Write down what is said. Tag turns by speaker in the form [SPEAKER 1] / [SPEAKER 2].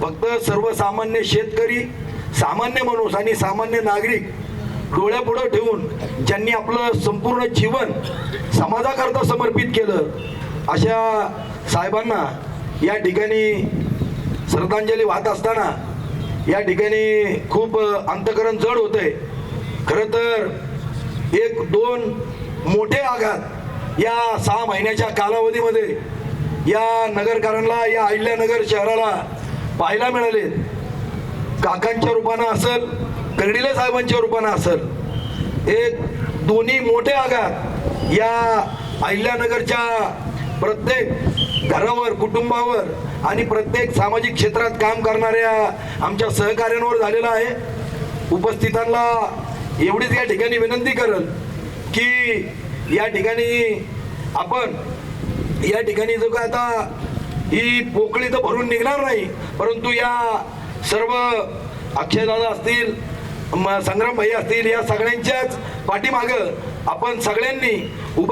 [SPEAKER 1] फक्त सर्वसामान्य शेतकरी सामान्य माणूस आणि सामान्य नागरिक डोळ्यापुढं ठेवून ज्यांनी आपलं संपूर्ण जीवन समाजाकरता समर्पित केलं अशा साहेबांना या ठिकाणी श्रद्धांजली वाहत असताना या ठिकाणी खूप अंतकरण जड आहे खरं तर एक दोन मोठे आघात या सहा महिन्याच्या कालावधीमध्ये या नगरकारांला या अहिल्यानगर शहराला पाहायला मिळाले. काकांच्या रूपानं असल कर्डिले साहेबांच्या रूपानं असल एक दोन्ही मोठे आघात या अहिल्यानगरच्या प्रत्येक घरावर कुटुंबावर आणि प्रत्येक सामाजिक क्षेत्रात काम करणाऱ्या आमच्या सहकार्यांवर झालेला आहे. उपस्थितांना एवढीच या ठिकाणी विनंती करल की या ठिकाणी आपण या ठिकाणी जो काय आता ही पोकळी तर भरून निघणार नाही परंतु या सर्व अक्षयदादा असतील संग्राम भाई असतील या सगळ्यांच्याच पाठीमागं आपण सगळ्यांनी